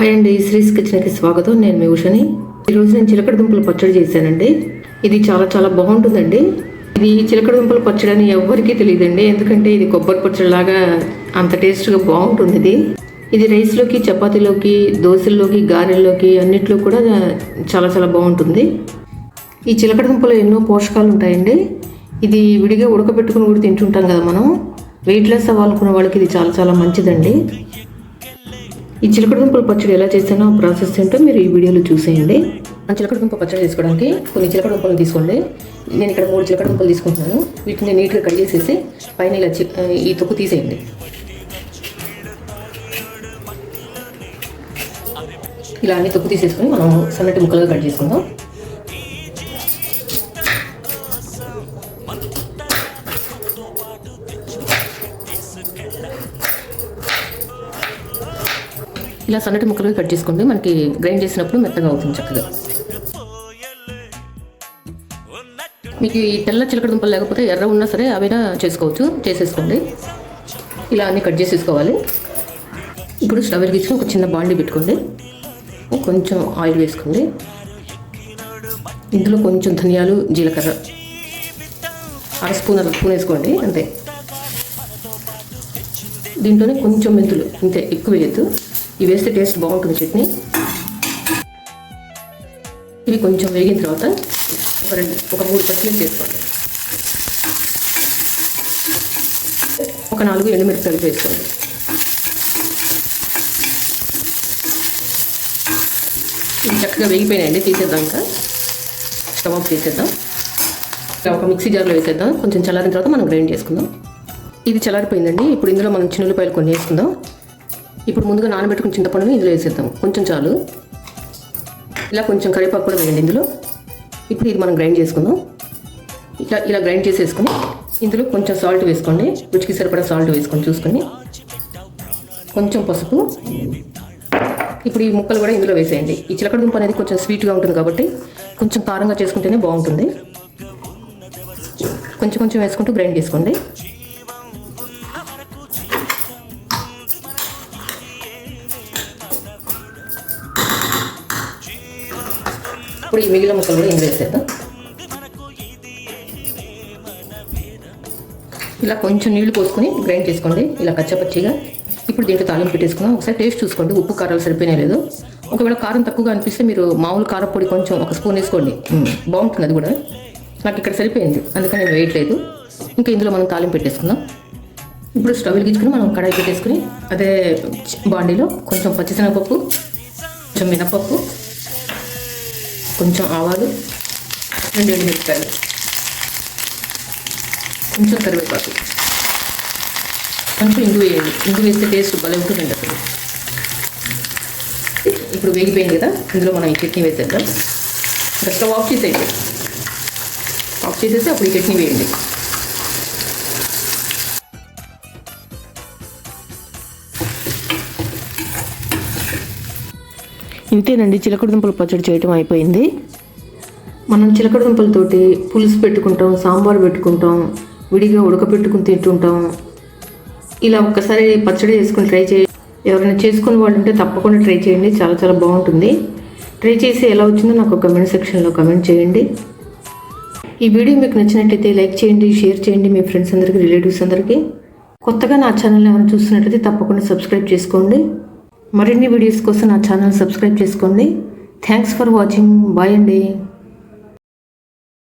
Hi అండి శ్రీస్ కిచెన్కి స్వాగతం. నేను మీ ఉషని. ఈరోజు నేను చిలకడ దుంపలు పచ్చడి చేశానండి. ఇది చాలా చాలా బాగుంటుందండి. ఇది చిలకడ దుంపలు పచ్చడి అని ఎవ్వరికీ తెలియదండి. ఎందుకంటే ఇది కొబ్బరి పచ్చడి లాగా అంత టేస్ట్గా బాగుంటుంది ఇది. ఇది రైస్లోకి చపాతీలోకి దోశల్లోకి గారెల్లోకి అన్నిట్లో కూడా చాలా చాలా బాగుంటుంది. ఈ చిలకడ దుంపలు ఎన్నో పోషకాలు ఉంటాయండి. ఇది విడిగా ఉడకబెట్టుకుని కూడా తింటుంటాం కదా మనం. వెయిట్ లెస్ అవ్వాలనుకున్న వాళ్ళకి ఇది చాలా చాలా మంచిదండి. ఈ చిలకడ దుంపల పచ్చడి ఎలా చేస్తానో ప్రాసెస్ ఏంటో మీరు ఈ వీడియోలో చూసేయండి. ఆ చిలకడ దుంప పచ్చడి చేసుకోవడానికి కొన్ని చిలకడ దుంపలు తీసుకోండి. నేను ఇక్కడ మూడు చిలకడ దుంపలు తీసుకుంటున్నాను. వీటిని నీట్గా కట్ చేసేసి పైన ఇలా ఈ తొక్కు తీసేయండి. ఇలా అన్ని తొక్కు తీసేసుకొని మనం సన్నటి ముక్కలుగా కట్ చేసుకుందాం. ఇలా సన్నటి ముక్కలుగా కట్ చేసుకోండి. మనకి గ్రైండ్ చేసినప్పుడు మెత్తగా అవుతుంది చక్కగా. మీకు ఈ తెల్ల చిలకడ దుంపలు లేకపోతే ఎర్ర ఉన్నా సరే అవైనా చేసుకోవచ్చు. చేసేసుకోండి. ఇలా అన్ని కట్ చేసేసుకోవాలి. ఇప్పుడు స్టవ్ వెలిగించుకొని ఒక చిన్న బాండీ పెట్టుకోండి. కొంచెం ఆయిల్ వేసుకోండి. ఇందులో కొంచెం ధనియాలు జీలకర్ర అర స్పూన్ అర స్పూన్ వేసుకోండి. అంతే. దీంట్లోనే కొంచెం మెంతులు ఇంతే ఎక్కువ వేయద్దు. ఇవి వేస్తే టేస్ట్ బాగుంటుంది చట్నీ. ఇవి కొంచెం వేగిన తర్వాత ఒక రెండు ఒక మూడు పచ్చిమిర్చి వేసుకోండి ఒక నాలుగు ఎండుమిరపకాయలు వేసుకోండి ఇవి చక్కగా వేగిపోయినాయండి తీసేద్దాం ఇంకా. స్టవ్ ఆఫ్ చేసేద్దాం. ఒక మిక్సీ జార్లో వేసేద్దాం. కొంచెం చల్లారిన తర్వాత మనం గ్రైండ్ చేసుకుందాం. ఇది చల్లారిపోయిందండి. ఇప్పుడు ఇందులో మనం చిన్నులపాయలు కొన్ని వేసుకుందాం. ఇప్పుడు ముందుగా నానబెట్టుకుని చింతపండుని ఇందులో వేసేద్దాం. కొంచెం చాలు. ఇలా కొంచెం కరివేపాకు కూడా వేయండి ఇందులో. ఇప్పుడు ఇది మనం గ్రైండ్ చేసుకుందాం. ఇట్లా ఇలా గ్రైండ్ చేసేసుకుని ఇందులో కొంచెం సాల్ట్ వేసుకోండి. రుచికి సరిపడా సాల్ట్ వేసుకొని చూసుకొని. కొంచెం పసుపు. ఇప్పుడు ఈ ముక్కలు కూడా ఇందులో వేసేయండి. ఈ చిలకడ దుంప అనేది కొంచెం స్వీట్గా ఉంటుంది కాబట్టి కొంచెం కారంగా చేసుకుంటేనే బాగుంటుంది. కొంచెం కొంచెం వేసుకుంటూ గ్రైండ్ చేసుకోండి. ఇప్పుడు ఈ మిగిలిన ముక్కలు కూడా ఇందులో వేసేద్దాం ఇలా కొంచెం నీళ్ళు పోసుకొని గ్రైండ్ చేసుకోండి. ఇలా కచ్చపచ్చిగా. ఇప్పుడు దీంట్లో తాలింపు పెట్టేసుకుందాం. ఒకసారి టేస్ట్ చూసుకోండి. ఉప్పు కారాలు సరిపోయినా లేదు. ఒకవేళ కారం తక్కువగా అనిపిస్తే మీరు మామూలు కారపొడి కొంచెం ఒక స్పూన్ వేసుకోండి. బాగుంటుంది అది కూడా. నాకు ఇక్కడ సరిపోయింది. అందుకని వేయట్లేదు. ఇంకా ఇందులో మనం తాలింపు పెట్టేసుకుందాం. ఇప్పుడు స్టవ్ వెలిగించుకుని మనం కడాయి పెట్టేసుకుని అదే బాండీలో కొంచెం పచ్చిశనగపప్పు కొంచెం మినపప్పు కొంచెం ఆవాలు రెండు ఎండుమిరపకాయలు. కొంచెం కరివేపాకు. కొంచెం ఇంగు వేయండి. ఇంగు వేస్తే టేస్ట్ భలే ఉంటుందండి అసలు. ఇప్పుడు వేగిపోయింది కదా ఇందులో మనం ఈ చట్నీ వేసేద్దాం. ఇంకా స్టవ్ ఆఫ్ చేసేయండి ఆఫ్ చేసేసి అప్పుడు ఈ చట్నీ వేయండి. ఇంతేనండి చిలకడ దుంపల పచ్చడి చేయటం అయిపోయింది. మనం చిలకడ దుంపలతోటి పులుసు పెట్టుకుంటాం సాంబార్ పెట్టుకుంటాం విడిగా ఉడకపెట్టుకుని తింటుంటాం. ఇలా ఒక్కసారి పచ్చడి చేసుకుని ట్రై చేయ ఎవరైనా చేసుకుని వాళ్ళు ఉంటే తప్పకుండా ట్రై చేయండి చాలా చాలా బాగుంటుంది. ట్రై చేసి ఎలా వచ్చిందో నాకు కమెంట్ సెక్షన్లో కమెంట్ చేయండి. ఈ వీడియో మీకు నచ్చినట్లయితే లైక్ చేయండి షేర్ చేయండి మీ ఫ్రెండ్స్ అందరికీ రిలేటివ్స్ అందరికీ. కొత్తగా నా ఛానల్ ఏమైనా చూస్తున్నట్లయితే తప్పకుండా సబ్స్క్రైబ్ చేసుకోండి. మరిన్ని వీడియోస్ కోసం నా ఛానల్ సబ్స్క్రైబ్ చేసుకోండి. థ్యాంక్స్ ఫర్ వాచింగ్ బాయ్ అండి.